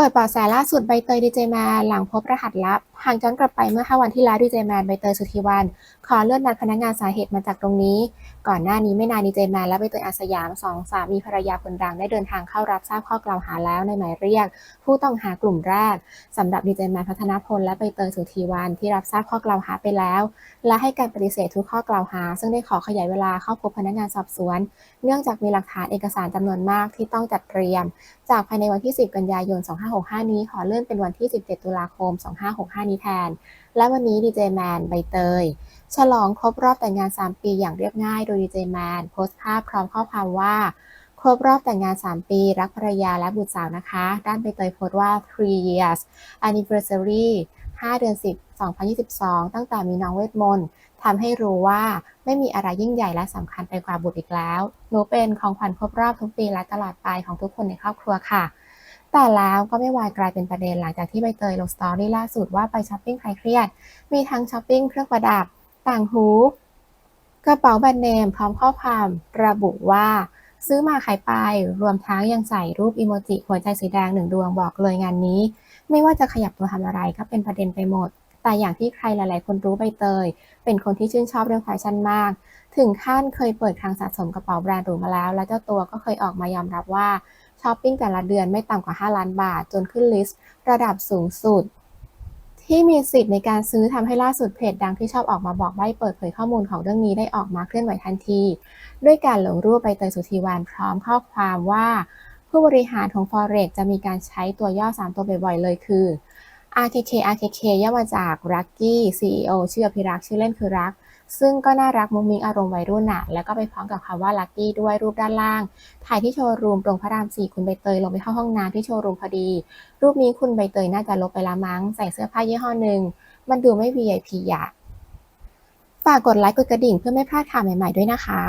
ปิดเบาแสล่าสุดใบเตยดีเจแมนหลังพบรหัสลับ หากย้อนกลับไปเมื่อ 5 วันที่แล้วดีเจแมนใบเตยสุธีวัน ขอเลื่อนนัดพนักงานสาเหตุมาจากตรงนี้ ก่อนหน้านี้ไม่นานดีเจแมนและใบเตยอาสยามสองสามีภรรยาคนดังได้เดินทางเข้ารับทราบข้อกล่าวหาแล้วในหมายเรียก ผู้ต้องหากลุ่มแรกสำหรับดีเจแมนพัฒนพลและใบเตยสุธีวันที่รับทราบข้อกล่าวหาไปแล้ว และให้การปฏิเสธทุกข้อกล่าวหา ซึ่งได้ขอขยายเวลาเข้าพบพนักงานสอบสวน เนื่องจากมีหลักฐานเอกสารจำนวนมากที่ต้องจัดเตรียม จากภายในวันที่ 10 กันยายน 2565 นี้ขอเลื่อนเป็นวันที่ 17 ตุลาคม 2565นีแทน และวันนี้ดีเจแมนใบเตย ฉลองครบรอบแต่งงาน 3 ปีอย่างเรียบง่าย โดยดีเจแมนโพสต์ภาพพร้อมข้อความว่า ครบรอบแต่งงาน 3 ปี รักภรรยาและบุตรสาวนะคะ ด้านใบเตยโพสต์ว่า three years anniversary 5 เดือน 10 2022 ตั้งแต่มีน้องเวทมนต์ทำให้รู้ว่าไม่มีอะไรยิ่งใหญ่และสำคัญไปกว่าบุตรอีกแล้ว หนูเป็นของขวัญครบรอบทุกปีและตลอดไปของทุกคนในครอบครัวค่ะ แต่แล้วก็ไม่วายกลายเป็นประเด็นหลังจากที่ใบเตยลงสตอรี่ล่าสุดว่าไปช้อปปิ้งใครเครียด มีทั้งช้อปปิ้งเครื่องประดับ ต่างหู กระเป๋าแบรนด์เนมพร้อมข้อความระบุว่า ซื้อมาขายไป รวมทั้งยังใส่รูปอีโมจิหัวใจสีแดงหนึ่งดวงบอกเลยงานนี้ ไม่ว่าจะขยับตัวทำอะไรก็เป็นประเด็นไปหมด แต่อย่างที่ใครหลาย ๆ คนรู้ใบเตย เป็นคนที่ชื่นชอบเรื่องแฟชั่นมาก ถึงขั้นเคยเปิดคลังสะสมกระเป๋าแบรนด์หรูมาแล้ว และเจ้าตัวก็เคยออกมายอมรับว่าช้อปปิ้งแต่ละเดือนไม่ต่ำกว่า 5 ล้านบาท จนขึ้นลิสต์ ระดับสูงสุด ที่มีสิทธิ์ในการซื้อทำให้ล่าสุดเพจดังที่ชอบออกมาบอกใบ้เปิดเผยข้อมูลของเรื่องนี้ได้ออกมาเคลื่อนไหวทันที ด้วยการลงรูปใบเตยสุธีวันพร้อมข้อความว่า ผู้บริหารของ Forex จะมีการใช้ตัวย่อ 3 ตัวบ่อยๆเลยคือ RKK RKK ย่อมาจาก Lucky CEO ชื่ออภิรักษ์ชื่อเล่นคือรัก ซึ่งก็น่ารักมุ้งมิ้งอารมณ์วัยรุ่นน่ะแล้วก็ไปพร้อมกับคำว่า Lucky ด้วยรูปด้านล่าง ถ่ายที่โชว์รูมตรงพระราม4คุณใบเตยลงไปเข้าห้องน้ำที่โชว์รูมพอดี รูปนี้คุณใบเตยน่าจะลบไปละมั้ง ใส่เสื้อผ้ายี่ห้อหนึ่ง มันดูไม่ VIP อะฝากกดไลค์กดกระดิ่งเพื่อไม่พลาดข่าวใหม่ๆด้วยนะคะ